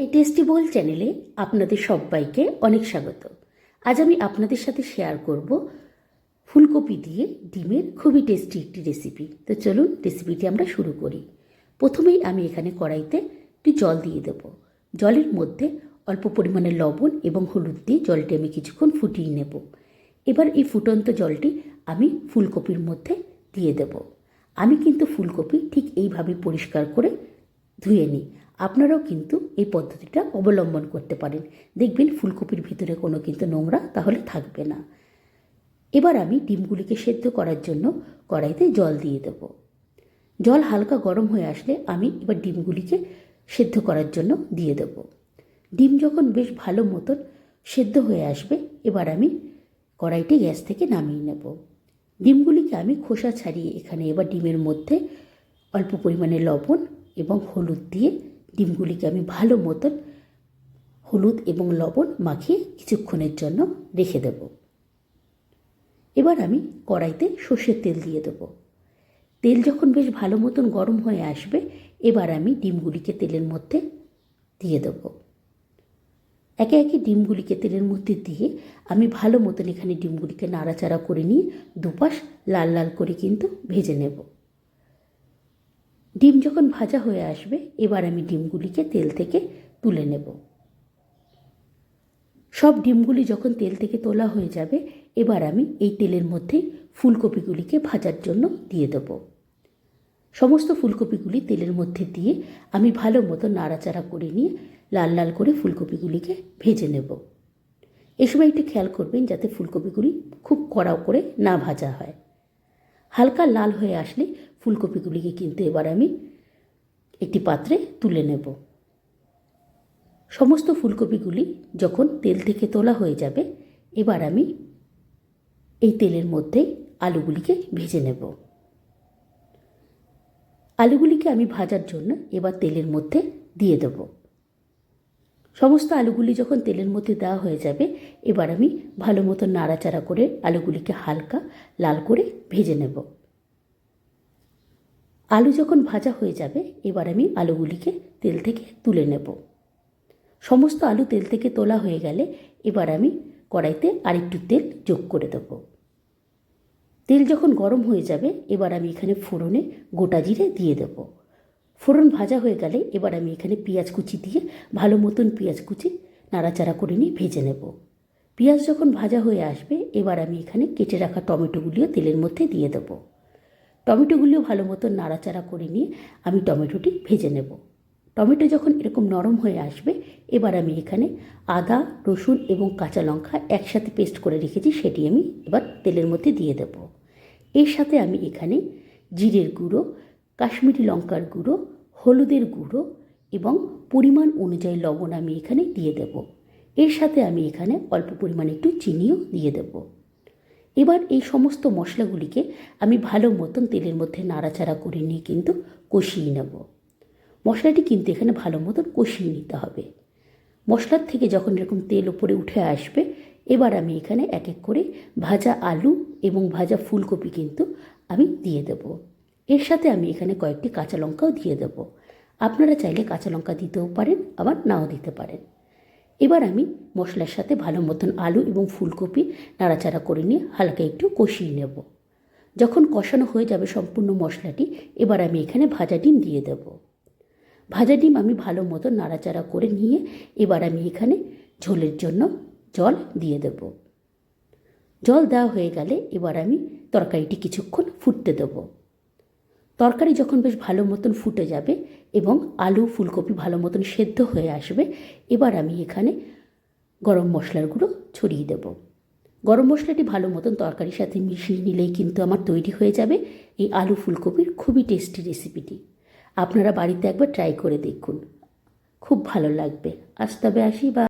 এই টেস্টি বোল চ্যানেলে আপনাদের সবাইকে অনেক স্বাগত। আজ আমি আপনাদের সাথে শেয়ার করব ফুলকপি দিয়ে ডিমের খুবই টেস্টি একটি রেসিপি তো চলুন রেসিপিটি আমরা শুরু করি। প্রথমেই আমি এখানে কড়াইতে একটু জল দিয়ে দেব। জলের মধ্যে অল্প পরিমাণে লবণ এবং হলুদ দিয়ে জলটি আমি কিছুক্ষণ ফুটিয়ে নেব। এবার এই ফুটন্ত জলটি আমি ফুলকপির মধ্যে দিয়ে দেব। আমি কিন্তু ফুলকপি ঠিক এইভাবে পরিষ্কার করে ধুয়ে নিই। আপনারাও কিন্তু এই পদ্ধতিটা অবলম্বন করতে পারেন। দেখবেন ফুলকপির ভিতরে কোনো কিন্তু নোংরা তাহলে থাকবে না। এবার আমি ডিমগুলিকে সেদ্ধ করার জন্য কড়াইতে জল দিয়ে দেব। জল হালকা গরম হয়ে আসলে আমি এবার ডিমগুলিকে সেদ্ধ করার জন্য দিয়ে দেব। ডিম যখন বেশ ভালো মতন সেদ্ধ হয়ে আসবে, এবার আমি কড়াইটি গ্যাস থেকে নামিয়ে নেব। ডিমগুলিকে আমি খোসা ছাড়িয়ে এখানে এবার ডিমের মধ্যে অল্প পরিমাণে লবণ এবং হলুদ দিয়ে ডিমগুলিকে আমি ভালো মতন হলুদ এবং লবণ মাখিয়ে কিছুক্ষণের জন্য রেখে দেব। এবার আমি কড়াইতে সর্ষের তেল দিয়ে দেবো। তেল যখন বেশ ভালো মতন গরম হয়ে আসবে, এবার আমি ডিমগুলিকে তেলের মধ্যে দিয়ে দেবো। একে একে ডিমগুলিকে তেলের মধ্যে দিয়ে আমি ভালো মতন এখানে ডিমগুলিকে নাড়াচাড়া করে নিয়ে দুপাশ লাল লাল করে কিন্তু ভেজে নেব। ডিম যখন ভাজা হয়ে আসবে, এবার আমি ডিমগুলিকে তেল থেকে তুলে নেব। সব ডিমগুলি যখন তেল থেকে তোলা হয়ে যাবে, এবার আমি এই তেলের মধ্যে ফুলকপিগুলিকে ভাজার জন্য দিয়ে দেব। সমস্ত ফুলকপিগুলি তেলের মধ্যে দিয়ে আমি ভালো মতো নাড়াচাড়া করে নিয়ে লাল লাল করে ফুলকপিগুলিকে ভেজে নেব। এ সময় একটু খেয়াল করবেন যাতে ফুলকপিগুলি খুব কড়াও করে না ভাজা হয়। হালকা লাল হয়ে আসলে ফুলকপিগুলিকে কিন্তু এবার আমি একটি পাত্রে তুলে নেব। সমস্ত ফুলকপিগুলি যখন তেল থেকে তোলা হয়ে যাবে, এবার আমি এই তেলের মধ্যেই আলুগুলিকে ভেজে নেব। আলুগুলিকে আমি ভাজার জন্য এবার তেলের মধ্যে দিয়ে দেব। সমস্ত আলুগুলি যখন তেলের মধ্যে দেওয়া হয়ে যাবে, এবার আমি ভালো মতো নাড়াচাড়া করে আলুগুলিকে হালকা লাল করে ভেজে নেব। আলু যখন ভাজা হয়ে যাবে, এবার আমি আলুগুলিকে তেল থেকে তুলে নেব। সমস্ত আলু তেল থেকে তোলা হয়ে গেলে, এবার আমি কড়াইতে আরেকটু তেল যোগ করে দেব। তেল যখন গরম হয়ে যাবে, এবার আমি এখানে ফোড়নে গোটা জিরে দিয়ে দেব। ফোড়ন ভাজা হয়ে গেলে এবার আমি এখানে পেঁয়াজ কুচি দিয়ে ভালো মতন পেঁয়াজ কুচি নাড়াচাড়া করে নিয়ে ভেজে নেব। পেঁয়াজ যখন ভাজা হয়ে আসবে, এবার আমি এখানে কেটে রাখা টমেটোগুলিও তেলের মধ্যে দিয়ে দেবো। টমেটোগুলিও ভালো মতন নাড়াচাড়া করে নিয়ে আমি টমেটোটি ভেজে নেব। টমেটো যখন এরকম নরম হয়ে আসবে, এবার আমি এখানে আদা, রসুন এবং কাঁচা লঙ্কা একসাথে পেস্ট করে রেখেছি, সেটি আমি এবার তেলের মধ্যে দিয়ে দেব। এর সাথে আমি এখানে জিরের গুঁড়ো কাশ্মীরি লঙ্কার গুঁড়ো, হলুদের গুঁড়ো এবং পরিমাণ অনুযায়ী লবণ আমি এখানে দিয়ে দেব। এর সাথে আমি এখানে অল্প পরিমাণে একটু চিনিও দিয়ে দেবো। এবার এই সমস্ত মশলাগুলিকে আমি ভালো মতন তেলের মধ্যে নাড়াচাড়া করে নিয়ে কিন্তু কষিয়ে নেব। মশলাটি কিন্তু এখানে ভালো মতন কষিয়ে নিতে হবে। মশলার থেকে যখন এরকম তেল ওপরে উঠে আসবে, এবার আমি এখানে এক এক করে ভাজা আলু এবং ভাজা ফুলকপি কিন্তু আমি দিয়ে দেব। এর সাথে আমি এখানে কয়েকটি কাঁচা লঙ্কাও দিয়ে দেব। আপনারা চাইলে কাঁচা লঙ্কা দিতেও পারেন, আবার নাও দিতে পারেন। এবার আমি মশলার সাথে ভালো মতন আলু এবং ফুলকপি নাড়াচাড়া করে নিয়ে হালকা একটু কষিয়ে নেব। যখন কষানো হয়ে যাবে সম্পূর্ণ মশলাটি, এবার আমি এখানে ভাজা ডিম দিয়ে দেব। ভাজা ডিম আমি ভালো মতো নাড়াচাড়া করে নিয়ে এবার আমি এখানে ঝোলের জন্য জল দিয়ে দেব। জল দেওয়া হয়ে গেলে এবার আমি তরকারিটি কিছুক্ষণ ফুটতে দেবো। তরকারি যখন বেশ ভালো মতন ফুটে যাবে এবং আলু, ফুলকপি ভালো মতন সেদ্ধ হয়ে আসবে, এবার আমি এখানে গরম মশলার গুঁড়ো ছড়িয়ে দেব। গরম মশলাটি ভালো মতন তরকারির সাথে মিশিয়ে নিলেই কিন্তু আমার তৈরি হয়ে যাবে এই আলু, ফুলকপির খুবই টেস্টি রেসিপিটি। আপনারা বাড়িতে একবার ট্রাই করে দেখুন। খুব ভালো লাগবে। আজ তবে আসি বা